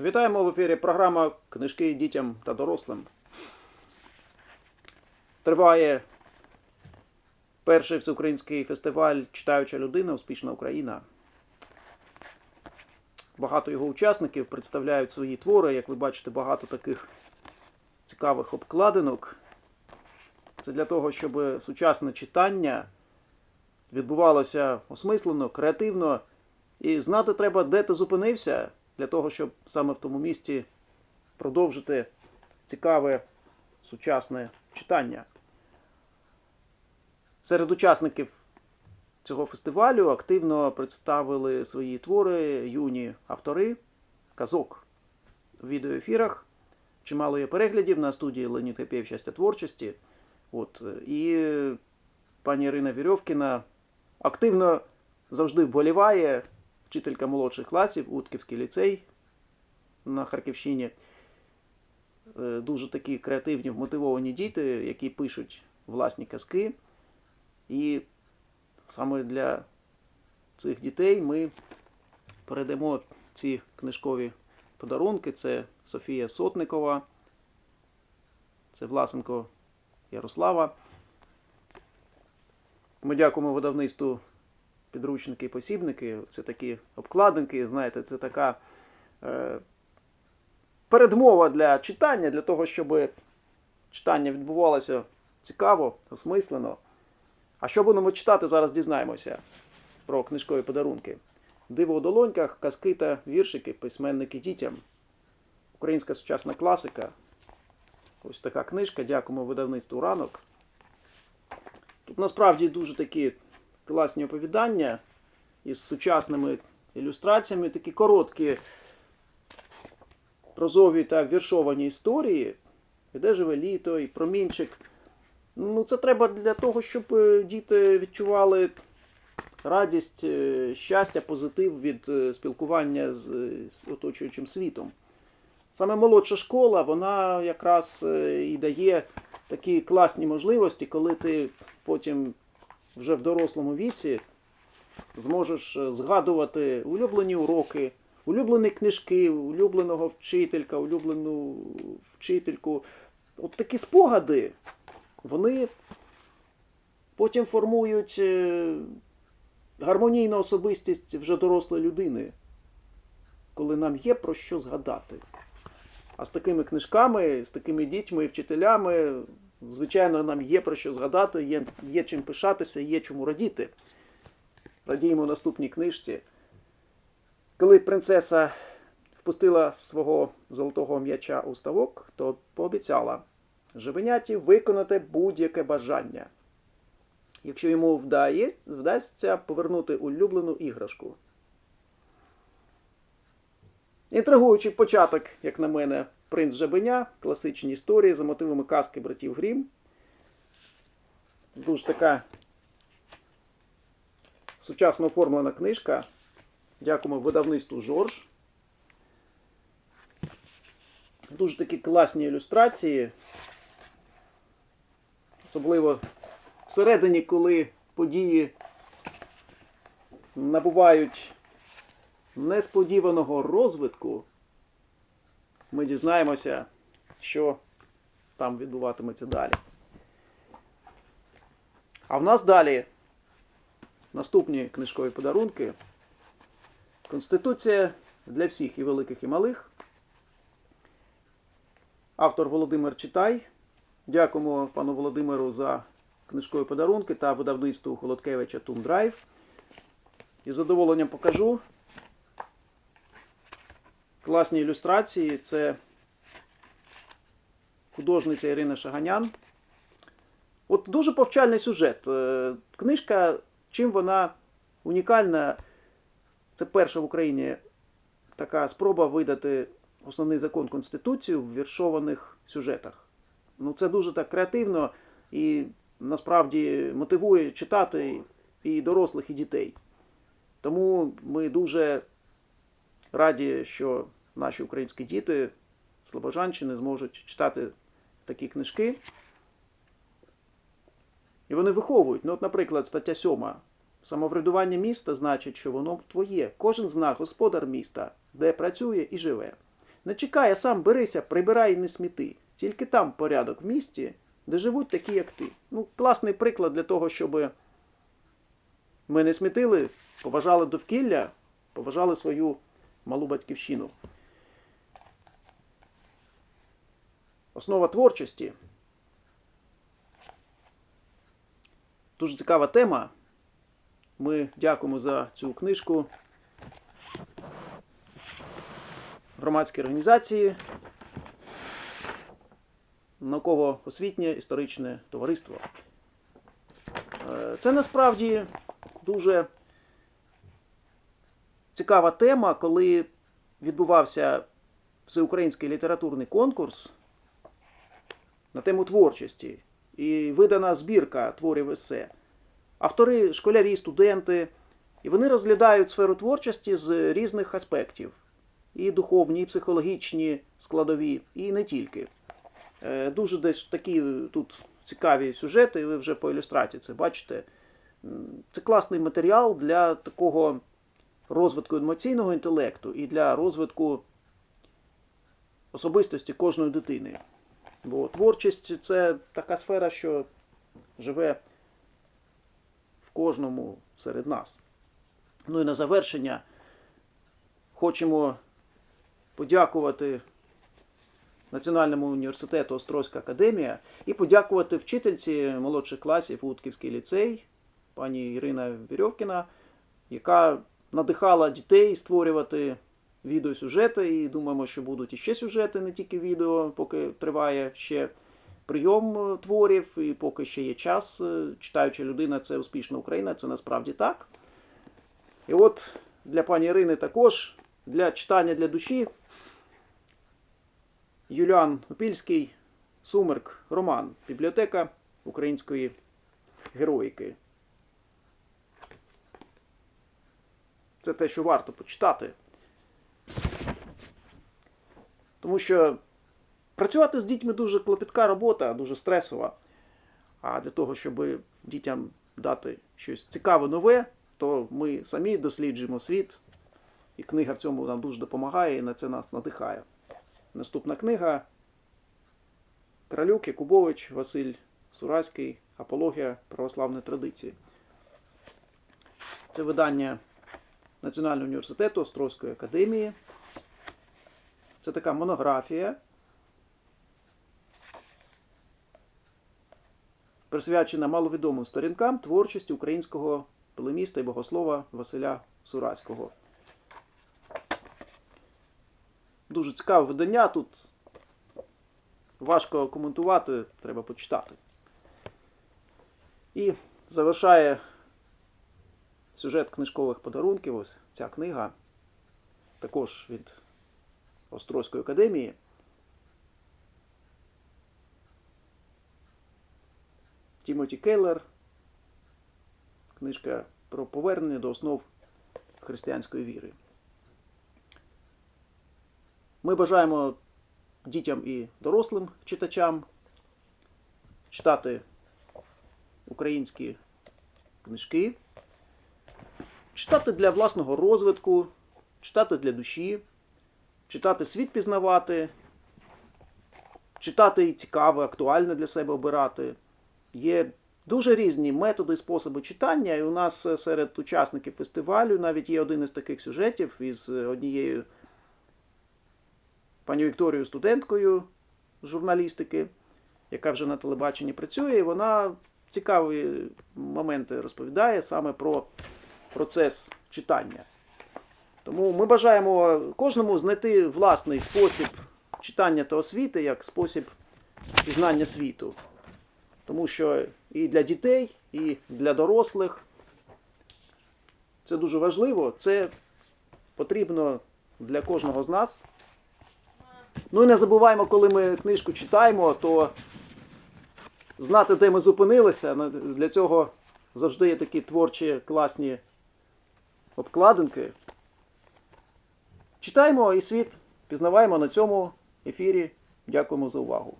Вітаємо в ефірі програма Книжки дітям та дорослим. Триває перший всеукраїнський фестиваль Читаюча людина, успішна Україна. Багато його учасників представляють свої твори. Як ви бачите, багато таких цікавих обкладинок. Це для того, щоб сучасне читання відбувалося осмислено, креативно. І знати треба, де ти зупинився, для того, щоб саме в тому місці продовжити цікаве сучасне читання. Серед учасників цього фестивалю активно представили свої твори юні автори казок в відеоефірах. Чимало є переглядів на студії Леонід Гепєв щастя творчості. От, і пані Ірина Вірьовкіна активно завжди вболіває, вчителька молодших класів, Утківський ліцей на Харківщині. Е, Дуже такі креативні, вмотивовані діти, які пишуть власні казки. І саме для цих дітей ми передамо ці книжкові подарунки. Це Софія Сотникова, це Власенко Ярослава. Ми дякуємо видавництву підручники і посібники. Це такі обкладинки, знаєте, це така е, передмова для читання, для того, щоб читання відбувалося цікаво, осмислено. А що будемо читати, зараз дізнаємося про книжкові подарунки. Диво у долоньках, казки та віршики, письменники дітям. Українська сучасна класика. Ось така книжка. Дякуємо видавництву ранок. Тут насправді дуже такі класні оповідання із сучасними ілюстраціями, такі короткі прозові та віршовані історії. Де живе літо, і промінчик. Ну, це треба для того, щоб е, діти відчували радість, е, щастя, позитив від е, спілкування з, з оточуючим світом. Саме молодша школа, вона якраз і дає такі класні можливості, коли ти потім вже в дорослому віці зможеш е, згадувати улюблені уроки, улюблені книжки, улюбленого вчителька, улюблену вчительку. От такі спогади, вони потім формують е, гармонійну особистість вже дорослої людини, коли нам є про що згадати. А з такими книжками, з такими дітьми і вчителями, звичайно, нам є про що згадати, є, є чим пишатися, є чому радіти. Радіємо наступній книжці. Коли принцеса впустила свого золотого м'яча у ставок, то пообіцяла живеняті виконати будь-яке бажання, якщо йому вдає, вдасться повернути улюблену іграшку. Інтригуючий початок, як на мене, принц Жабеня, класичні історії за мотивами казки братів Грім. Дуже така сучасно оформлена книжка. Дякуємо видавництву Жорж. Дуже такі класні ілюстрації. Особливо всередині, коли події набувають несподіваного розвитку, ми дізнаємося, що там відбуватиметься далі. А в нас далі наступні книжкові подарунки. Конституція для всіх і великих, і малих. Автор Володимир Читай. Дякуємо пану Володимиру за книжкові подарунки та видавництву Холодкевича Тумдрайв. Із задоволенням покажу. Класні ілюстрації. Це художниця Ірина Шаганян. От дуже повчальний сюжет. Е, Книжка, чим вона унікальна, це перша в Україні така спроба видати основний закон Конституцію в віршованих сюжетах. Ну, це дуже так креативно і насправді мотивує читати і дорослих, і дітей. Тому ми дуже раді, що наші українські діти Слобожанщини зможуть читати такі книжки. І вони виховують. Ну, от, наприклад, стаття 7. Самоврядування міста значить, що воно твоє. Кожен з нас господар міста, де працює і живе. Не чекай, а сам берися, прибирай і не сміти. Тільки там порядок в місті, де живуть такі, як ти. Ну, класний приклад для того, щоб ми не смітили, поважали довкілля, поважали свою малу батьківщину. Основа творчості. Дуже цікава тема. Ми дякуємо за цю книжку громадській організації Науково-освітнє історичне товариство. Е, Це насправді дуже цікава тема, коли відбувався всеукраїнський літературний конкурс на тему творчості і видана збірка творів есе. Автори школярі, студенти, і вони розглядають сферу творчості з різних аспектів: і духовні, і психологічні складові, і не тільки. Е, Дуже десь такі тут цікаві сюжети, ви вже по ілюстрації це бачите. Це класний матеріал для такого розвитку емоційного інтелекту і для розвитку особистості кожної дитини. Бо творчість це така сфера, що живе в кожному серед нас. Ну і на завершення хочемо подякувати Національному університету Острозька академія і подякувати вчительці молодших класів Утківський ліцей, пані Ірина Вірьовкіна, яка надихала дітей створювати відеосюжети. І думаємо, що будуть іще сюжети, не тільки відео, поки триває ще прийом е, творів, і поки ще є час. Е, Читаюча людина це успішна Україна, це насправді так. І от для пані Ірини також для читання для душі Юліан Опільський, Сумерк, Роман, бібліотека української героїки. Це те, що варто почитати. Тому що працювати з дітьми дуже клопітка робота, дуже стресова. А для того, щоб дітям дати щось цікаве нове, то ми самі досліджуємо світ. І книга в цьому нам дуже допомагає і на це нас надихає. Наступна книга Кралюк, Якубович, Василь Сураський, Апологія православної традиції. Це видання Національного університету Острозької академії. Це така монографія, присвячена маловідомим сторінкам творчості українського полеміста і богослова Василя Сураського. Дуже цікаве видання. Тут важко коментувати, треба почитати. І завершає сюжет книжкових подарунків. Ось ця книга. Також від Острозької академії. Тімоті Келлер. Книжка про повернення до основ християнської віри. Ми бажаємо дітям і дорослим читачам читати українські книжки, читати для власного розвитку, читати для душі, читати світ пізнавати, читати і цікаве, актуальне для себе обирати. Є дуже різні методи і способи читання, і у нас е, серед учасників фестивалю навіть є один із таких сюжетів із е, однією пані Вікторією студенткою журналістики, яка вже на телебаченні працює, і вона цікаві моменти розповідає саме про процес читання. Тому ми бажаємо кожному знайти власний спосіб читання та освіти як спосіб пізнання світу. Тому що і для дітей, і для дорослих це дуже важливо. Це потрібно для кожного з нас. Ну і не забуваємо, коли ми книжку читаємо, то знати, де ми зупинилися. Ну, Для цього завжди є такі творчі класні обкладинки. Читаємо і світ пізнаваємо на цьому ефірі. Дякуємо за увагу.